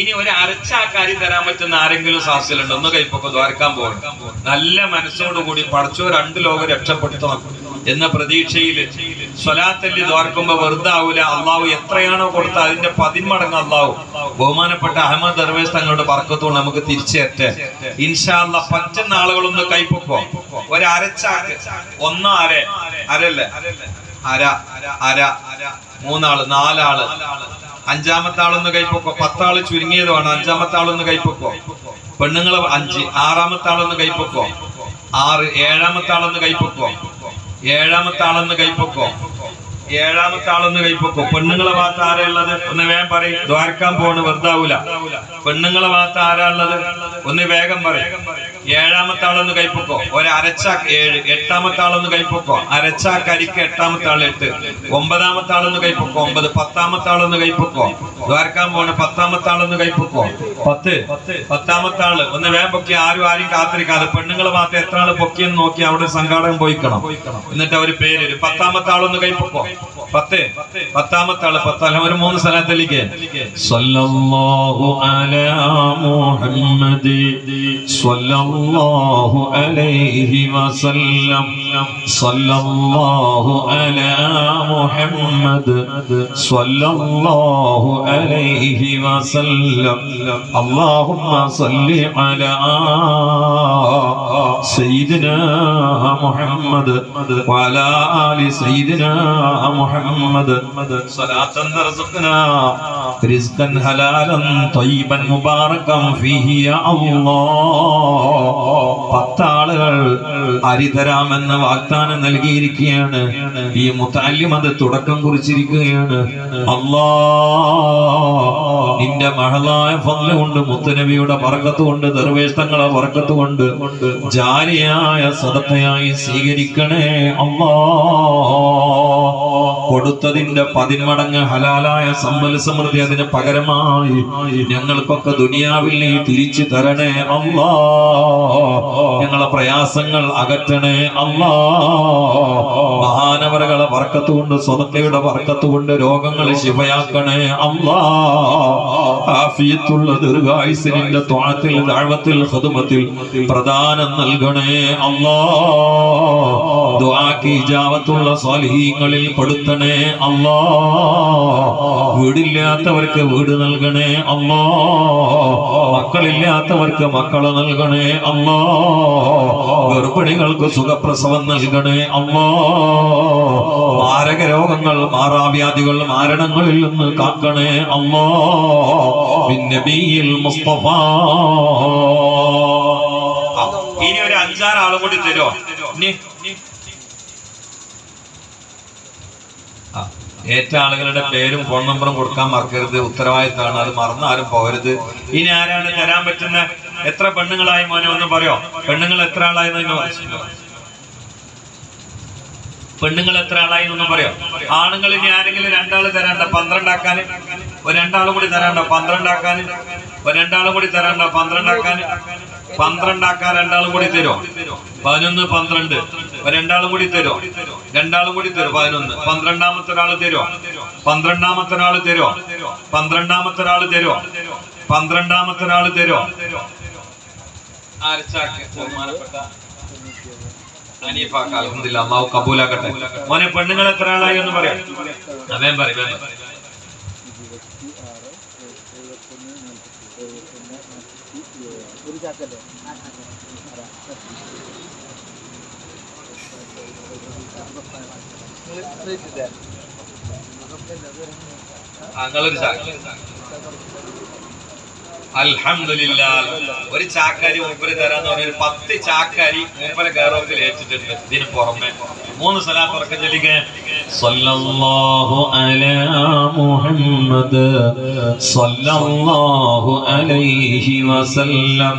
ഇനി ഒരു അരച്ചാക്കാരി തരാൻ പറ്റുന്ന ആരെങ്കിലും സാഹസിലുണ്ടോ ഒന്ന് കൈപ്പൊക്കെ ദ്വാരക്കാൻ പോകണം. നല്ല മനസ്സോടുകൂടി പഠിച്ചോ രണ്ട് ലോകം രക്ഷപ്പെടുത്തണം എന്ന പ്രതീക്ഷയിൽ സ്വലാത്തല്ലി ദ്വാർക്കുമ്പോ വെറുതെ ആവൂല അള്ളാഹു എത്രയാണോ കൊടുത്ത അതിന്റെ പതിന്മടങ്ങ് അള്ളാഹു. ബഹുമാനപ്പെട്ട അഹമ്മദ് ദർവേസ് തങ്ങളുടെ പറക്കത്തോട് നമുക്ക് തിരിച്ചേറ്റെ. ഇൻഷാല്ല പറ്റുന്ന ആളുകളൊന്ന് കൈപ്പൊക്കോ. ഒരു അരച്ചാക്ക്. ഒന്നോ അര? അരല്ലേ അര. അര. മൂന്നാൾ. നാലാൾ. അഞ്ചാമത്തെ ആളൊന്ന് കൈപ്പൊക്കോ. പത്താൾ ചുരുങ്ങിയതുമാണ്. അഞ്ചാമത്തെ ആളൊന്ന് കൈപ്പൊക്കോ. പെണ്ണുങ്ങൾ അഞ്ച്. ആറാമത്തെ ആളൊന്ന് കൈപ്പൊക്കോ. ആറ്. ഏഴാമത്തെ ആളൊന്ന് കൈപ്പൊക്കോ. ഏഴാമത്തെ ആളൊന്ന് കൈപ്പൊക്കോ. ഏഴാമത്തെ ആളൊന്ന് കൈപ്പൊക്കോ പെണ്ണുങ്ങളെ ഭാഗത്ത് ആരാ ഉള്ളത്? ഒന്ന് വേഗം പറയും. ദ്വാരക്കാൻ പോണ് വെറുതാവൂല. പെണ്ണുങ്ങളെ ഭാഗത്ത് ആരാ ഉള്ളത്? ഒന്ന് വേഗം പറയും. ഏഴാമത്തെ ആളൊന്ന് കൈപ്പൊക്കോ ഒരു ഏഴ് എട്ടാമത്തെ ആളൊന്ന് കൈപ്പൊക്കോ അരച്ച കരിക്ക് എട്ടാമത്തെ ആൾ എട്ട്. ഒമ്പതാമത്തെ ആളൊന്ന് കൈപ്പൊക്കോ ഒമ്പത് പത്താമത്തെ ആളൊന്ന് കൈപ്പൊക്കോ ദ്വാരക്കാൻ പോണ് പത്താമത്തെ ആളൊന്ന് കൈപ്പൊക്കോ പത്ത് പത്താമത്തെ ആൾ. ഒന്ന് വേഗം പൊക്കി. ആരും ആരും കാത്തിരിക്കാതെ. പെണ്ണുങ്ങളെ ഭാഗത്ത് എത്ര ആൾ പൊക്കിയെന്ന് നോക്കി അവിടെ സംഘാടകം പോയിക്കണം. എന്നിട്ട് അവർ പേര് പത്താമത്തെ ആളൊന്ന് കൈപ്പൊക്കോ പത്ത് പത്താമത്തെ ആള് പത്താം ഒരു മൂന്ന് സ്ഥലത്തിലേക്ക് സല്ലല്ലാഹു അലാ മുഹമ്മദ് സല്ലല്ലാഹു അലൈഹി വസല്ലം സല്ലല്ലാഹു അലാ മുഹമ്മദ് സല്ലല്ലാഹു അലൈഹി വസല്ലം اللهم صل على سيدنا محمد وعلى آل سيدنا محمد صلاة رزقنا رزقا حلالا طيبا مباركا فيه يا الله. പത്താളുകൾ ഹരിതരാമെന്ന വാഗ്ദാനം നൽകിയിരിക്കുകയാണ്. ഈ മുത്താലിം അത് തുടക്കം കുറിച്ചിരിക്കുകയാണ്. അള്ളാ നിന്റെ മഹളായ ഫല്ല കൊണ്ട് മുത്തനബിയുടെ പറക്കത്തുകൊണ്ട് ദർവേഷ്ടങ്ങളെ പറക്കത്തുകൊണ്ട് ജാരിയായ സദത്തയായി സ്വീകരിക്കണേ അള്ളാ കൊടുത്തതിന്റെ പതിന്മടങ്ങ് ഹലാലായ സമ്പൽ സമൃദ്ധി അതിന് പകരമായി ഞങ്ങൾക്കൊക്കെ ദുനിയാവിൽ നീ തിരിച്ചു തരണേ അള്ളാ. ഞങ്ങളെ പ്രയാസങ്ങൾ അകറ്റണേ അള്ളാ. മഹാനവരകളെ വർക്കത്തുകൊണ്ട് സ്വതക്കയുടെ വർക്കത്തുകൊണ്ട് രോഗങ്ങൾ ശിവയാക്കണേ അല്ലാ ആഫിയത്തുള്ള ദീർഘായുസിനിന്റെ ത്വാത്തിൽ താഴ്വത്തിൽ ഹതുമത്തിൽ പ്രധാനം നൽകണേ അള്ളാ. ദ്വാക്കി ജാവത്തുള്ള സ്വാലിഹീങ്ങളിൽ പെടുത്തണേ അല്ലാ. വീടില്ലാത്തവർക്ക് വീട് നൽകണേ അല്ലാ. മക്കളില്ലാത്തവർക്ക് മക്കളെ നൽകണേ അല്ലാ. ഗർഭിണികൾക്ക് സുഖപ്രസവം നൽകണേ അല്ലാ. മാരക രോഗങ്ങൾ മാറാവ്യാധികൾ മാരണങ്ങളിൽ നിന്ന് കാക്കണേ അല്ലോ. പിന്നെ ബിയിൽ മുസ്തഫ ഇനി ഒരു അഞ്ചാറ് ആളും കൂടി തരുമോ ഇനി ആ, ഏറ്റ ആളുകളുടെ പേരും ഫോൺ നമ്പറും കൊടുക്കാൻ മറക്കരുത്. ഉത്തരവാദിത്തമാണ്. അത് മറന്ന് ആരും പോകരുത്. ഇനി ആരാണ് തരാൻ പറ്റുന്ന എത്ര പെണ്ണുങ്ങളായി മോനെ ഒന്ന് പറയോ? പെണ്ണുങ്ങൾ എത്ര ആളായി പെണ്ണുങ്ങൾ എത്ര ആളായി എന്നൊന്നും പറയോ? ആണുങ്ങൾ ഇനി ആരെങ്കിലും രണ്ടാൾ തരാണ്ട പന്ത്രണ്ടാക്കാൻ ഒരു രണ്ടാളും കൂടി തരാണ്ട പന്ത്രണ്ടാക്കാൻ ഒരു രണ്ടാളും കൂടി തരാണ്ട പന്ത്രണ്ടാക്കാൻ പന്ത്രണ്ടാക്കാൻ രണ്ടാളും കൂടി തരോ? പതിനൊന്ന് പന്ത്രണ്ട്. രണ്ടാളും കൂടി തരോ? രണ്ടാളും കൂടി തരോ? പതിനൊന്ന്. പന്ത്രണ്ടാമത്തെ ഒരാൾ തരോ? പന്ത്രണ്ടാമത്തെ ഒരാൾ തരുമോ പന്ത്രണ്ടാമത്തെ ഒരാൾ തരുമോ പന്ത്രണ്ടാമത്തെ ഒരാൾ ബഹുമാനപ്പെട്ട അനീഫാക്ക അൽഹംദുലില്ലാ അള്ളാഹു കബൂലാക്കട്ടെ. മോനെ പെണ്ണുങ്ങൾ എത്ര ആളായി എന്ന് പറയാം. വേം പറയും വേം പറയും ഒരു ചാക്കല്ലേ ഒരു ചാക്കാരി മൂപ്പര് തരാന്ന് പറഞ്ഞ ഒരു പത്ത് ചാക്കാരി മൂപ്പരെ ഗൗരവത്തിൽ ഏറ്റിട്ടുണ്ട് ഇതിന് പുറമെ. മൂന്ന് സ്ഥലത്ത് ഉറക്കം ചൊല്ലിക്കേ. സല്ലല്ലാഹു അലാ മുഹമ്മദ് സല്ലല്ലാഹു അലൈഹി വസല്ലം.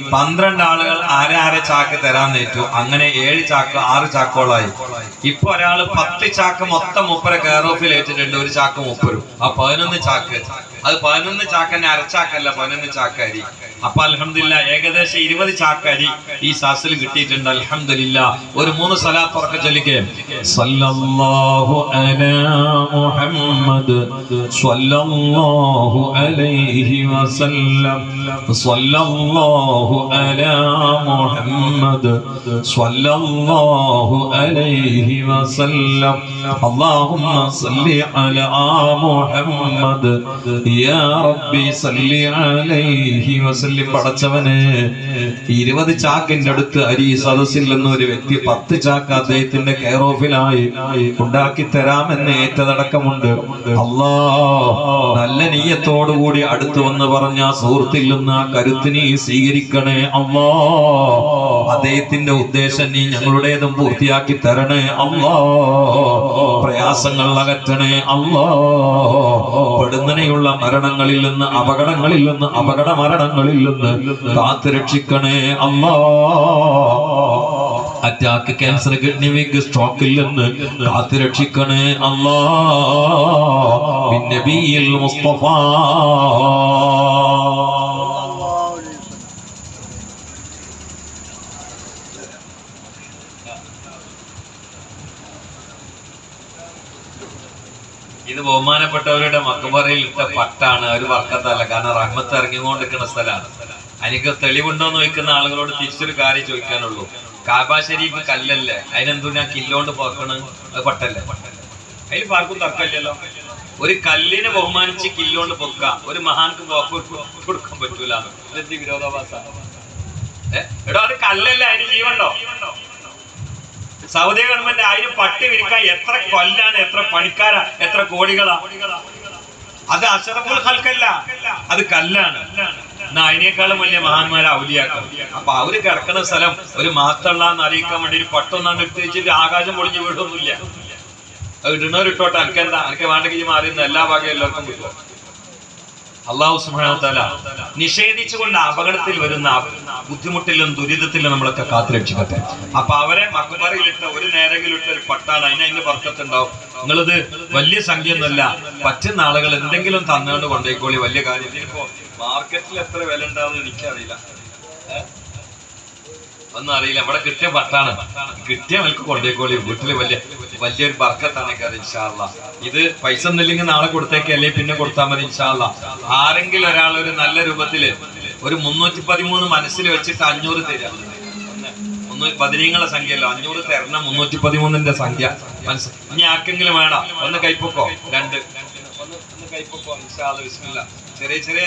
പന്ത്രണ്ട് ആളുകൾ ആരെ ആരെ ചാക്ക് തരാൻ നേറ്റു? അങ്ങനെ ഏഴ് ചാക്ക് ആറ് ചാക്കോളായി. ഇപ്പൊ ഒരാൾ പത്ത് ചാക്ക് മൊത്തം മുപ്പര കെയർ ഓഫിൽ ഏറ്റിട്ടുണ്ട്. ഒരു ചാക്ക് മുപ്പരും. ആ പതിനൊന്ന് ചാക്ക്. അത് പതിനൊന്ന് ചാക്കന്നെ അരച്ചാക്കല്ല പതിനൊന്ന് ചാക്കരി. അപ്പൊ അലഹമില്ല ഏകദേശം ഇരുപത് ചാക്കരി ഈ സാസിൽ കിട്ടിയിട്ടുണ്ട്. അലഹമില്ല ഒരു മൂന്ന് സലാത്ത് ഉറക്കെ ചൊല്ലിക്കേ. സല്ലല്ലാഹു സ്വല്ലല്ലാഹു അലാ മുഹമ്മദ് സ്വല്ലല്ലാഹു അലൈഹി വസല്ലം اللهم صل على محمد يا ربي صل عليه وسلم പടച്ചവനെ ഇരുപത് ചാക്കിന്റെ അടുത്ത് അരി ഈ സദസ്സിൽ നിന്ന് ഒരു വ്യക്തി പത്ത് ചാക്ക് അദ്ദേഹത്തിന്റെ കെയർ ഓഫിലായി ഉണ്ടാക്കി തരാമെന്ന് ഏറ്റതടക്കമുണ്ട് അല്ലാ നല്ല നീയത്തോടുകൂടി അടുത്ത് വന്ന് പറഞ്ഞ ആ സുഹൃത്തിൽ നിന്ന് ആ കരുത്ത് നീ സ്വീകരിക്കണേ അല്ലാ അദ്ദേഹത്തിന്റെ ഉദ്ദേശം നീ ഞങ്ങളുടേതും പൂർത്തിയാക്കി തരണേ അല്ലാ പ്രയാസങ്ങൾ അകറ്റണേ അല്ലാ പെടുന്നനെയുള്ള മരണങ്ങളിൽ നിന്ന് അപകടങ്ങളിൽ നിന്ന് അപകട മരണങ്ങളിൽ നിന്ന് കാത്തുരക്ഷിക്കണേ രക്ഷിക്കണേ അല്ലാ അറ്റാക്ക് ക്യാൻസർ കിഡ്നി വീക്ക് സ്ട്രോക്കിൽ നിന്ന് കാത്തുരക്ഷിക്കണേ രക്ഷിക്കണേ പിന്നെ ബിയിൽ മുസ്തഫ ഇത് ബഹുമാനപ്പെട്ടവരുടെ മക്കബറയിൽ ഇട്ട പട്ടാണ് ഒരു വർക്കത്തല്ല കാരണം റഹ്മത്ത് ഇറങ്ങിക്കൊണ്ടിരിക്കുന്ന സ്ഥലമാണ്. അതിനൊക്കെ തെളിവുണ്ടോന്ന് ചോദിക്കുന്ന ആളുകളോട് തിരിച്ചൊരു കാര്യം ചോദിക്കാനുള്ളൂ. കാബ ശരീഫ് കല്ലല്ലേ? അതിനെന്തോ ഞാൻ കില്ലോണ്ട് പോക്കണ് അത് പട്ടല്ലേ? അതിൽ പാർക്കും തർക്കമില്ലല്ലോ. ഒരു കല്ലിനെ ബഹുമാനിച്ച് കില്ലോണ്ട് പൊക്ക ഒരു മഹാൻക്ക് കൊടുക്കാൻ പറ്റൂല ഇതെന്ത് വിരോധാഭാസ? എടോ അത് കല്ലല്ലേ? അതിന് സൗദി ഗവൺമെന്റ് ആയിരം പട്ടി വിരിക്കാൻ എത്ര കൊല്ലാണ് എത്ര പണിക്കാരാ എത്ര കോടികളാ? അത് അഷറഫുൽ ഹൽക്കല്ല അത് കല്ലാണ്. എന്നാ അതിനേക്കാളും വലിയ മഹാന്മാരെ ഔലിയാക്കാം അപ്പൊ അവർ കിടക്കുന്ന സ്ഥലം ഒരു മാത്തള്ള എന്ന് അറിയിക്കാൻ വേണ്ടി ഒരു പട്ടൊന്നാണ്ട് എടുത്ത് വെച്ചിട്ട് ആകാശം പൊളിഞ്ഞ് വീടൊന്നുമില്ല അത് ഇടുന്നവരിട്ടോട്ടെ അനക്കെന്താ? അനക്ക് വേണ്ടെങ്കിൽ മാറിയുന്ന എല്ലാ ഭാഗം എല്ലാവർക്കും കിട്ടും. അള്ളാഹു സുബ്ഹാനഹു നിഷേധിച്ചുകൊണ്ട് അപകടത്തിൽ വരുന്ന ബുദ്ധിമുട്ടിലും ദുരിതത്തിലും നമ്മളൊക്കെ കാത്തുരക്ഷിക്കട്ടെ അപ്പൊ അവരെ മക്കുമറയിലിട്ട ഒരു നേരെങ്കിലിട്ട ഒരു പട്ടാണ് അതിന് അതിന്റെ വർക്കത്തുണ്ടാവും. നിങ്ങളിത് വലിയ സംഖ്യ ഒന്നുമല്ല പറ്റുന്ന ആളുകൾ എന്തെങ്കിലും തന്നുകൊണ്ട് കൊണ്ടേക്കോളി വലിയ കാര്യം. ഇതിനിപ്പോ മാർക്കറ്റിൽ എത്ര വില ഉണ്ടാവും എനിക്കറിയില്ല. ഏ? ഒന്നും അറിയില്ല. ഇവിടെ കിട്ടിയ പട്ടാണ് കിട്ടിയ വിലക്ക് കൊണ്ടേക്കോളി. വീട്ടിൽ വലിയ വലിയൊരു ബർക്കത്താണ് കാര്യം ഇൻഷാല്ല ഇത് പൈസ ഒന്നില്ലെങ്കിൽ നാളെ കൊടുത്തേക്ക് അല്ലെങ്കിൽ പിന്നെ കൊടുത്താൽ മതി ഇൻഷാല്ല ആരെങ്കിലും ഒരാൾ ഒരു നല്ല രൂപത്തിൽ ഒരു മുന്നൂറ്റി പതിമൂന്ന് മനസ്സിൽ വെച്ചിട്ട് അഞ്ഞൂറ് തരാം പതിനീങ്ങളെ സംഖ്യയല്ലോ അഞ്ഞൂറ് തരണം മുന്നൂറ്റി പതിമൂന്നിന്റെ സംഖ്യ. മനസ്സിൽ ഇനി ആർക്കെങ്കിലും വേണം? ഒന്ന് കൈപ്പൊക്കോ? രണ്ട്. ഒന്ന് കൈപ്പൊക്കോ ഇൻഷാല്ല ബിസ്മില്ല. ചെറിയ ചെറിയ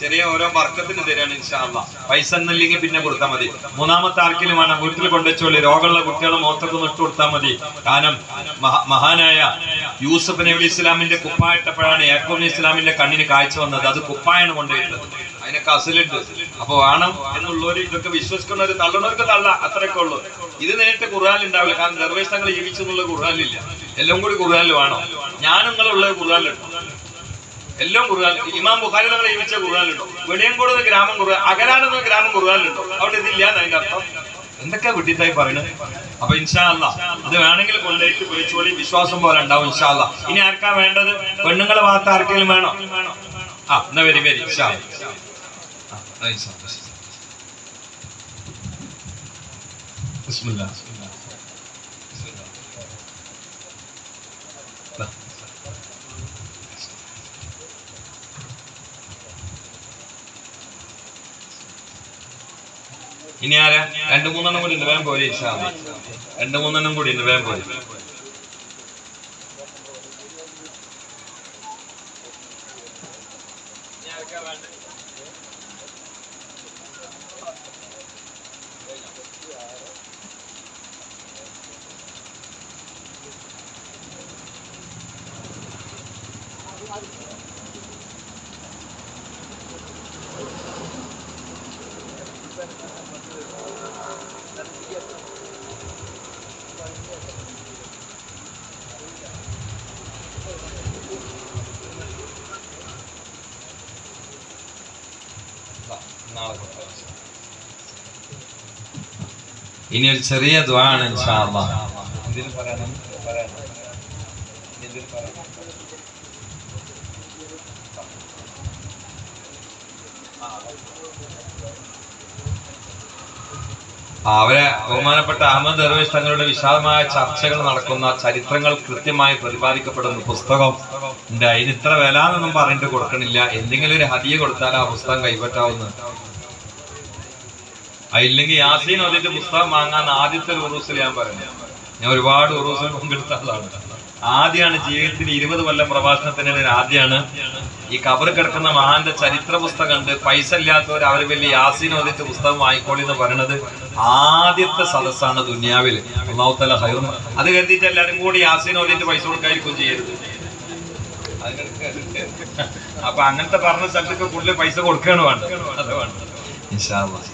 ചെറിയ ഓരോ വർക്കത്തിന് തരാണ് ഇൻഷാല്ല പൈസ ഒന്നില്ലെങ്കിൽ പിന്നെ കൊടുത്താൽ മതി. മൂന്നാമത്തെ ആർക്കിലും വേണം വീട്ടിൽ കൊണ്ടുവച്ചോളി. രോഗമുള്ള കുട്ടികളെ മോത്തൊക്കെ നിട്ട് കൊടുത്താൽ മതി. കാരണം മഹാനായ യൂസഫ് നബി ഇസ്ലാമിന്റെ കുപ്പായിട്ടപ്പോഴാണ് യാക്കോബ് നബി ഇസ്ലാമിന്റെ കണ്ണിന് കാഴ്ച വന്നത്. അത് കുപ്പായാണ് കൊണ്ടുപോയിട്ടുള്ളത് അതിനൊക്കെ അസലുണ്ട് അപ്പൊ വേണം എന്നുള്ളവർ ഇതൊക്കെ വിശ്വസിക്കുന്നവർ തള്ളുന്നവർക്ക് തള്ള. അത്രയൊക്കെ ഉള്ളു. ഇത് നേരിട്ട് ഉണ്ടാവില്ല. കാരണം നിർവേശങ്ങൾ ജീവിച്ചു എന്നുള്ള ഖുർആാനിലില്ല. എല്ലാം കൂടി ഖുർആാനിൽ വേണം. ഞാൻ നിങ്ങളുള്ളത് ഖുർആാനിലുണ്ട്. എല്ലാം ഖുർആൻ. ഇമാം ബുഖാരി തങ്ങൾ ജീവിച്ച ഖുർആാനിലുണ്ടോ വെളിയങ്കോട് എന്ന ഗ്രാമം ഖുർആൻ. അകലാനെന്ന ഗ്രാമം ഖുർആാനിലുണ്ടോ അവിടെ ഇതില്ല അതിന്റെ അർത്ഥം? എന്തൊക്കെ വിട്ടിട്ടായി പറയുന്നത് അപ്പൊ ഇൻഷാ അത് വേണമെങ്കിൽ കൊണ്ടേക്ക് വിളിച്ചോളി വിശ്വാസം പോലെ ഉണ്ടാവും ഇൻഷാ അല്ല ഇനി ആർക്കാ വേണ്ടത്? പെണ്ണുങ്ങളെ ഭാഗത്ത് ആർക്കെങ്കിലും വേണോ? ആ എന്നാ വരി വരി. ഇൻഷാ എന്നാ. ബിസ്മില്ലാ. ബിസ്മില്ലാ. ദാ. ഇനി ആരാ? രണ്ടു മൂന്നെണ്ണം കൂടി ഉണ്ട് വേഗം പോലീസ് രണ്ടു മൂന്നെണ്ണം കൂടി ഉണ്ട് വേഗം പോലെ നാളെ കൊണ്ടുവരാം. ഇനി ഒരു ചെറിയ ദ്വാണ് അവരെ ബഹുമാനപ്പെട്ട അഹമ്മദ് ദർവേഷ് തങ്ങളുടെ വിശാലമായ ചർച്ചകൾ നടക്കുന്ന ചരിത്രങ്ങൾ കൃത്യമായി പ്രതിപാദിക്കപ്പെടുന്ന പുസ്തകം ഉണ്ട്. അതിന് ഇത്ര വില എന്നൊന്നും പറഞ്ഞിട്ട് കൊടുക്കണില്ല. എന്തെങ്കിലും ഒരു ഹതിയെ കൊടുത്താൽ ആ പുസ്തകം കൈപ്പറ്റാവുന്ന ഇല്ലെങ്കിൽ യാസീൻ അതിന്റെ പുസ്തകം വാങ്ങാൻ ആദ്യത്തെ ഉറൂസിൽ ഞാൻ പറഞ്ഞു. ഞാൻ ഒരുപാട് ഉറൂസിൽ പങ്കെടുത്ത ആളാണ്. ആദ്യമാണ് ജീവിതത്തിൽ ഇരുപത് കൊല്ലം പ്രഭാഷണത്തിന് ആദ്യമാണ്. ഈ കബർ കിടക്കുന്ന മഹാന്റെ ചരിത്ര പുസ്തകം ഉണ്ട് പൈസ ഇല്ലാത്തവർ അവർ വലിയ യാസീൻ ഓതിട്ട് പുസ്തകം വാങ്ങിക്കോളി എന്ന് പറയുന്നത് ആദ്യത്തെ സദസ്സാണ് ദുനിയാവിൽ അള്ളാഹുത്തല ഹൈറും അത് കരുതിയിട്ട് എല്ലാവരും കൂടി യാസീൻ ഓതിട്ട് പൈസ കൊടുക്കാതിരിക്കും ചെയ്യരുത്. അപ്പൊ അങ്ങനത്തെ പറഞ്ഞ സ്ഥലത്തൊക്കെ കൂടുതൽ പൈസ കൊടുക്കുകയാണ് വേണ്ടത്. അത് വേണ്ടത്. ഇൻഷാ അല്ലാഹ്.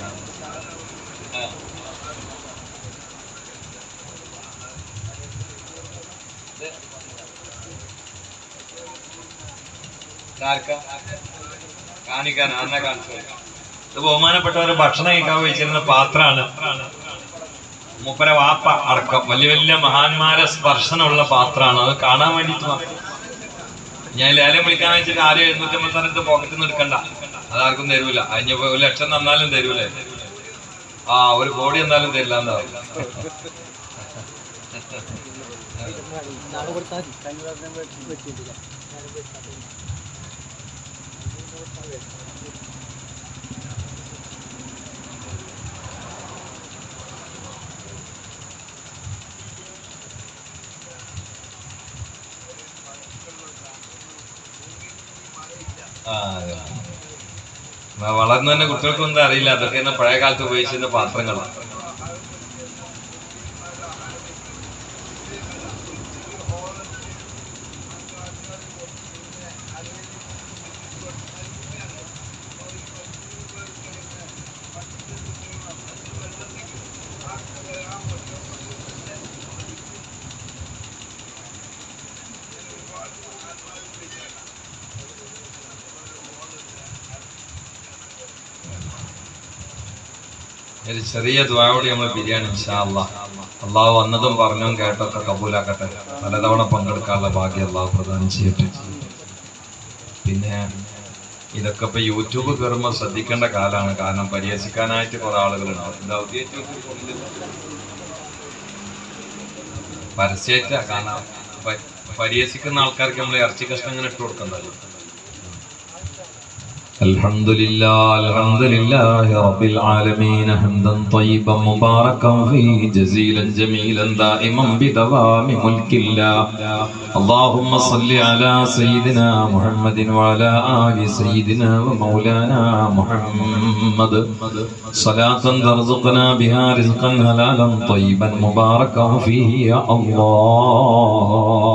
ഇത് ബഹുമാനപ്പെട്ടവര് ഭക്ഷണം കഴിക്കാൻ വെച്ചിരുന്ന പാത്രമാണ്. മൂപ്പര വാപ്പ അടക്കം. വലിയ വലിയ മഹാന്മാരെ സ്പർശനമുള്ള പാത്രമാണ്. അത് കാണാൻ വേണ്ടിട്ട്. ഞാൻ ലേലം വിളിക്കാൻ വെച്ചിട്ട് ആരും എഴുന്നൂറ്റമ്പത്തി സ്ഥാനത്ത് പോക്കറ്റിൽ നിന്ന് എടുക്കണ്ട. അതാർക്കും തരൂല. അതിന് ഒരു ലക്ഷം തന്നാലും തരൂലേ. ആ ഒരു കോടി എന്നാലും തരില്ല. എന്താ? നാളെ മതി കഴിഞ്ഞ പ്രാവശ്യം വെച്ചിട്ടില്ല ആ, അതെ. വ- വളർന്നു തന്നെ കുട്ടികൾക്കൊന്നും അറിയില്ല. അതൊക്കെ തന്നെ പഴയ കാലത്ത് ഉപയോഗിച്ചിരുന്ന പാത്രങ്ങളാണ് ഒരു ചെറിയ ദ്വാവളി നമ്മൾ ബിരിയാണി അള്ളാഹ് അള്ളാഹു വന്നതും പറഞ്ഞതും കേട്ടൊക്കെ കബൂലാക്കട്ടെ. പലതവണ പങ്കെടുക്കാനുള്ള ഭാഗ്യം അള്ളാഹു പ്രദാനം ചെയ്യട്ടെ. പിന്നെ ഇതൊക്കെ ഇപ്പൊ യൂട്യൂബ് കയറുമ്പോൾ ശ്രദ്ധിക്കേണ്ട കാലമാണ് കാരണം പരിഹസിക്കാനായിട്ട് കുറെ ആളുകളുണ്ട്. ഔദ്യോഗിക പരസ്യമായിട്ടാ കാരണം പരിഹസിക്കുന്ന ആൾക്കാർക്ക് നമ്മൾ ഇറച്ചി കഷ്ണം ഇങ്ങനെ ഇട്ട് കൊടുക്കണ്ടല്ലോ. الحمد لله الحمد لله رب العالمين حمدا طيبا مباركا فيه جزيلا جميلا دائما بدوام ملك الله اللهم صل على سيدنا محمد وعلى آل سيدنا ومولانا محمد صلاة ترزقنا بها رزقا حلالا طيبا مباركا فيه يا الله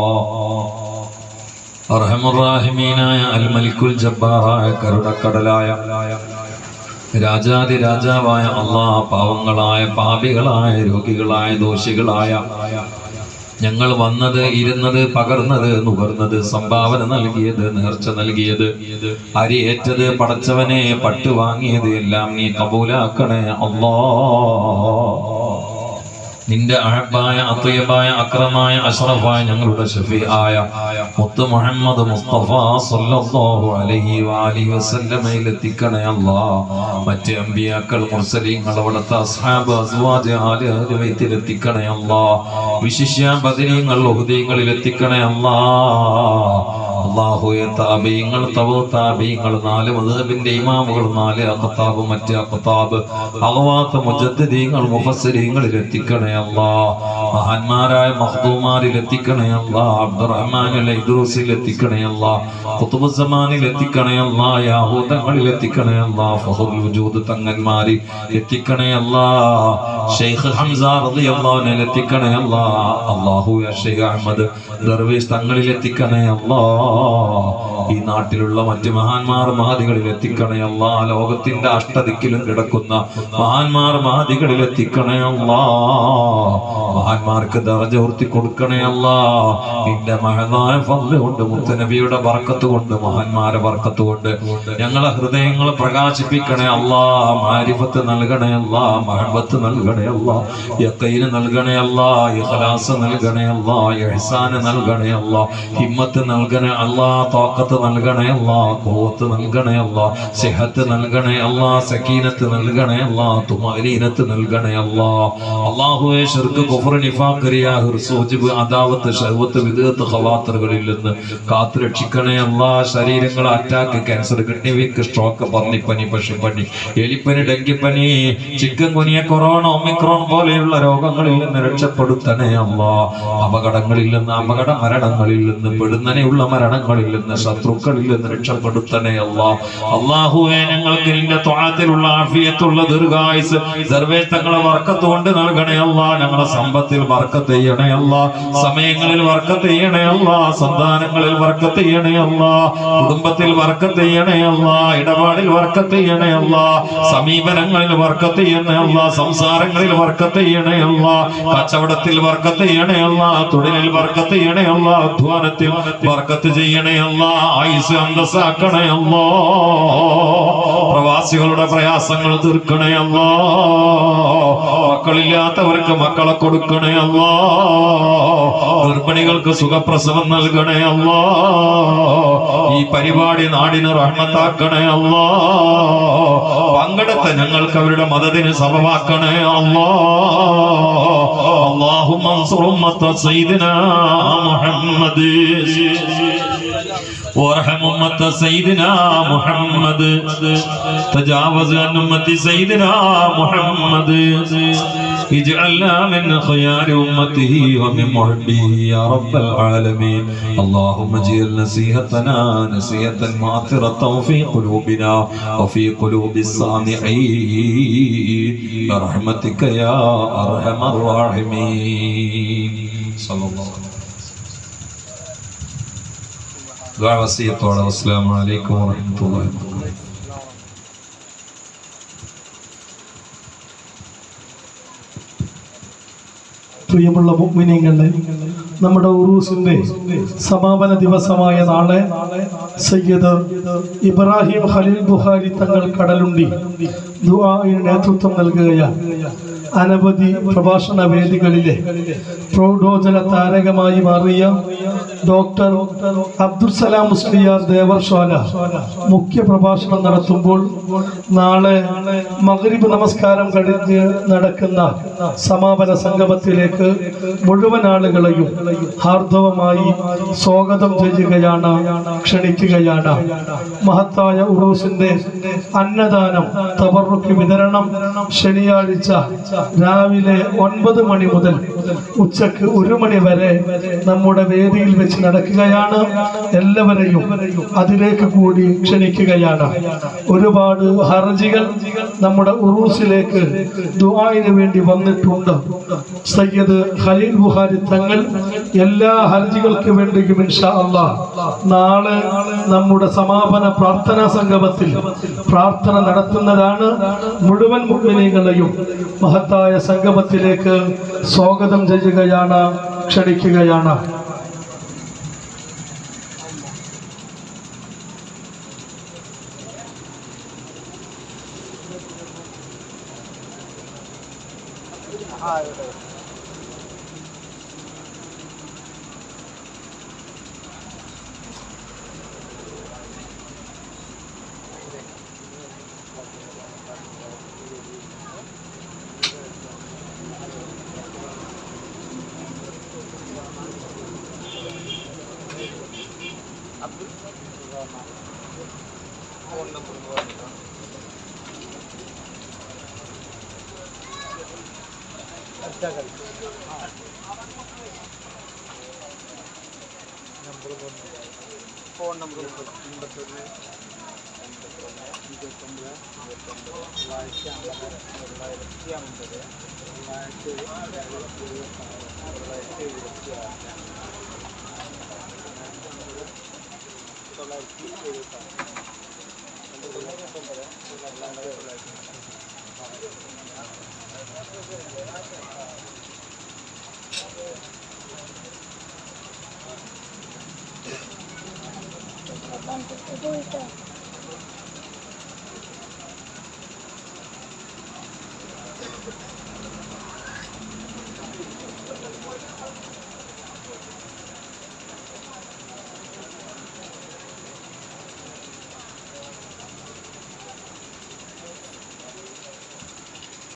അർഹമുറാഹിമീനായ അൽ മലിക്കുൽ ജബ്ബാറായ കരുണക്കടലായ രാജാതി രാജാവായ അള്ളാ പാവങ്ങളായ പാപികളായ രോഗികളായ ദോഷികളായ ഞങ്ങൾ വന്നത് ഇരുന്നത് പകർന്നത് നുകർന്നത് സംഭാവന നൽകിയത് നേർച്ച നൽകിയത് അരിയേറ്റത് പടച്ചവനെ പട്ടു വാങ്ങിയത് എല്ലാം നീ കബൂലാക്കണേ അള്ളാ. നിന്റെ അഹബായ അത്യബായ അക്രമായ അഷ്റഫായ ഞങ്ങളുടെ ഷഫീആയ മുത്ത് മുഹമ്മദ് മുസ്തഫ സല്ലല്ലാഹു അലൈഹി വാലിഹി വസല്ലമയിൽ എത്തിക്കണേ അല്ലാ. മറ്റ് അമ്പിയാക്കൾ മുർസലീങ്ങൾ അവിടുത്തെ അസ്ഹാബ് അസ്വാജ് ആലി അഹ്ലുബൈത്തിൽ എത്തിക്കണേ അല്ലാ. വിശിഷ്യ ബദരീങ്ങൾ ഉഹദീങ്ങളിൽ എത്തിക്കണേ അല്ലാ. അള്ളാഹുയെ താബീങ്ങൾ തവോ താബീങ്ങൾ നാല് മധുബിന്റെ ഇമാമുകൾ നാല് അഖത്താബ് മറ്റ് അഖത്താബ് അഹവാത്ത മുജദ്ദീങ്ങൾ മുഫസ്സിരീങ്ങളിൽ എത്തിക്കണേ അല്ലാ മഹാന്മാരായ മഖ്ദൂമാരിൽ എത്തിക്കണേ അല്ലാ അബ്ദുറഹ്മാനിൽ ഇദ്രൂസിൽ എത്തിക്കണേ അല്ലാ ഖുതുബുസ്സമാനിൽ എത്തിക്കണേ അല്ലാ യാഹൂദങ്ങളിൽ എത്തിക്കണേ അല്ലാ ഫഹുൽ വജൂദ് തങ്ങന്മാരിൽ എത്തിക്കണേ അല്ലാ ഷെയ്ഖ് ഹംസ റളിയല്ലാഹു അൻഹു എത്തിക്കണേ അല്ലാ അല്ലാഹു യാ ഷെയ്ഖ് അഹ്മദ് ദർവേഷ് തങ്ങളിൽ എത്തിക്കണേ അല്ലാ ഈ നാട്ടിലുള്ള മറ്റ് മഹാന്മാർ മഹതികളിൽ എത്തിക്കണേ അല്ലാ ലോകത്തിന്റെ അഷ്ടദിക്കിലും കിടക്കുന്ന മഹാന്മാർ മഹതികളിൽ എത്തിക്കണേ അല്ലാ മഹാന്മാർ മഹാന്മാർക്ക് ദറജ ഉയർത്തി കൊടുക്കണേ അല്ല നിന്റെ മഹനായ ഫൾ കൊണ്ട് മുത്തനബിയുടെ ബർക്കത്ത് കൊണ്ട് മഹാന്മാരെ ബർക്കത്ത് കൊണ്ട് ഞങ്ങളെ ഹൃദയങ്ങൾ പ്രകാശിപ്പിക്കണേ അല്ലാ മാരിഫത്ത് നൽകണേ അല്ലാ മഹബത്ത് നൽകണേ അല്ലാ യക്കീന് നൽകണേ അല്ലാ ഇഖ്ലാസ് നൽകണേ അല്ലാ ഇഹ്സാന് നൽകണേ അല്ലാ ഹിമ്മത്ത് നൽകണേ അല്ലാ തോക്കത്ത് നൽകണേ അല്ലാ ഖുവത്ത് നൽകണേ അല്ലാ സിഹത്ത് നൽകണേ അല്ലാ സക്കീനത്ത് നൽകണേ അല്ലാ തുമാരീനത്ത് നൽകണേ അല്ലാ നിഫാഖ് റിയാ ഹിർസൂജിബ് അദാവത്ത് ശഹവത്ത് വിദഗത്ത് ഖവാത്തറുകളിൽ നിന്ന് കാത്തു രക്ഷിക്കണേ അല്ലാ ശരീരങ്ങൾ attack cancer kidney weak stroke പന്നിപ്പനി പക്ഷിപ്പനി എലിപ്പനി ഡെങ്കിപ്പനി ചിക്കൻ കുനിയ കൊറോണ ഒമിക്രോൺ പോലെയുള്ള രോഗങ്ങളിൽ നിന്ന് രക്ഷപ്പെടുത്തണേ അല്ലാ. അപകടങ്ങളിൽ നിന്ന് അപകട മരണങ്ങളിൽ നിന്ന് പെടുന്നനെയുള്ള മരണങ്ങളിൽ നിന്ന് ശത്രുക്കളിൽ നിന്ന് രക്ഷപ്പെടുത്തണേ അല്ലാ. അള്ളാഹുവെ ഞങ്ങൾക്ക് നിന്റെ ത്വാഴത്തിലുള്ള ആഫിയത്തുള്ള ദീർഘായുസ് സർവേത്തങ്ങളെ വർക്കത്ത് കൊണ്ട് നൽകണേ അല്ല. ഞങ്ങളെ സമ്പത്തിൽ വർക്കത്ത് ചെയ്യണേ അല്ല സമയങ്ങളിൽ വർക്കത്ത് ചെയ്യണേ അല്ല സന്താനങ്ങളിൽ വർക്കത്ത് ചെയ്യണേ അല്ല കുടുംബത്തിൽ വർക്കത്ത് ചെയ്യണേ അല്ല ഇടപാടിൽ വർക്കത്ത് ചെയ്യണേ അല്ല സമീപനങ്ങളിൽ വർക്കത്ത് ചെയ്യണേ അല്ല സംസാരങ്ങളിൽ വർക്കത്ത് ചെയ്യണേ അല്ല കച്ചവടത്തിൽ വർക്കത്ത് ചെയ്യണേ അല്ല തൊഴിലിൽ വർക്കത്ത് ചെയ്യണേ അല്ല അധ്വാനത്തിൽ വർക്കത്ത് ചെയ്യണേ അല്ല ആയുസ് അന്തസ്സാക്കണേ അല്ലോ പ്രവാസികളുടെ പ്രയാസങ്ങൾ തീർക്കണേ അല്ലോ. മക്കളില്ലാത്തവർക്ക് മക്കളെ കൊടുക്കണേ അല്ലോ. ഗർഭിണികൾക്ക് സുഖപ്രസവം നൽകണേ അല്ലോ. ഈ പരിപാടി നാടിന് റഹ്മത്താക്കണേ അല്ലോ. പങ്കെടുത്ത ഞങ്ങൾക്ക് അവരുടെ മതത്തിന് സമമാക്കണേ അല്ലോ. അള്ളാഹു മൻസുറുമ്മത്ത സയ്യിദിനാ മുഹമ്മദ്. وارحم أمة سيدنا محمد. تجاوز عن أمة سيدنا محمد. اجعلنا من خيار أمته ومن محبه يا رب العالمين. اللهم اجعل نصيحتنا نصيحة ماثرة في قلوبنا وفي قلوب السامعين. برحمتك يا أرحم الراحمين. صلى الله عليه وسلم. ദുആവസിയത്തോടെ അസ്സലാമു അലൈക്കും വറഹ്മത്തുള്ളാഹി പ്രിയമുള്ള മുഗ്മിനീങ്ങളെ നമ്മുടെ ഉറൂസിന്റെ സമാപന ദിവസമായ നാളെ സയ്യദ് ഇബ്രാഹിം ഖലീൽ ബുഹാരി തങ്ങൾ കടലുണ്ടി ദുആ നേതൃത്വം നൽകുകയാണ്. അനവധി പ്രഭാഷണ വേദികളിലെ പ്രൗഢോജന താരകമായി മാറിയ ഡോക്ടർ അബ്ദുൽ സലാം മുസ്ലിയാർ ദേവർഷാല മുഖ്യ പ്രഭാഷണം നടത്തുമ്പോൾ നാളെ മകരിബ് നമസ്കാരം കഴിഞ്ഞ് നടക്കുന്ന സമാപന സംഗമത്തിലേക്ക് മുഴുവൻ ആളുകളെയും ഹാർദവമായി സ്വാഗതം ചെയ്യുകയാണ് ക്ഷണിക്കുകയാണ്. മഹത്തായ ഉറൂസിന്റെ അന്നദാനം തബറുക്ക് വിതരണം ശനിയാഴ്ച രാവിലെ ഒൻപത് മണി മുതൽ ഉച്ചയ്ക്ക് ഒരു മണി വരെ നമ്മുടെ വേദിയിൽ വെച്ച് നടക്കുകയാണ്. എല്ലാവരെയും അതിലേക്ക് കൂടി ക്ഷണിക്കുകയാണ്. ഒരുപാട് ഹർജികൾ നമ്മുടെ ഉറൂസിലേക്ക് ദുബായിന് വേണ്ടി വന്നിട്ടുണ്ട്. സയ്യദ് ഖലീൽ ബുഹാരി തങ്ങൾ എല്ലാ ഹർജികൾക്ക് വേണ്ടിയും ഇൻഷാ അള്ളാ നാളെ നമ്മുടെ സമാപന പ്രാർത്ഥനാ സംഗമത്തിൽ പ്രാർത്ഥന നടത്തുന്നതാണ്. മുഴുവൻ മുഗ്മിനീകളെയും മഹത്തായ സംഗമത്തിലേക്ക് സ്വാഗതം ചെയ്യുകയാണ് ക്ഷണിക്കുകയാണ്. चर्चा करें नंबर फ़ोन नंबर தொள்ளாயிரத்தி ஐம்பத்தி ஐம்பது தொள்ளாயிரத்தி எழுபத்தி இருபத்தாறு தொள்ளாயிரத்தி இருபத்தி ஆறு தொள்ளாயிரத்தி எழுபத்தாறு தொள்ளாயிரத்தி தொள்ளாயிரத்தி தொள்ளாயிரத்தி Ito, ito, ito.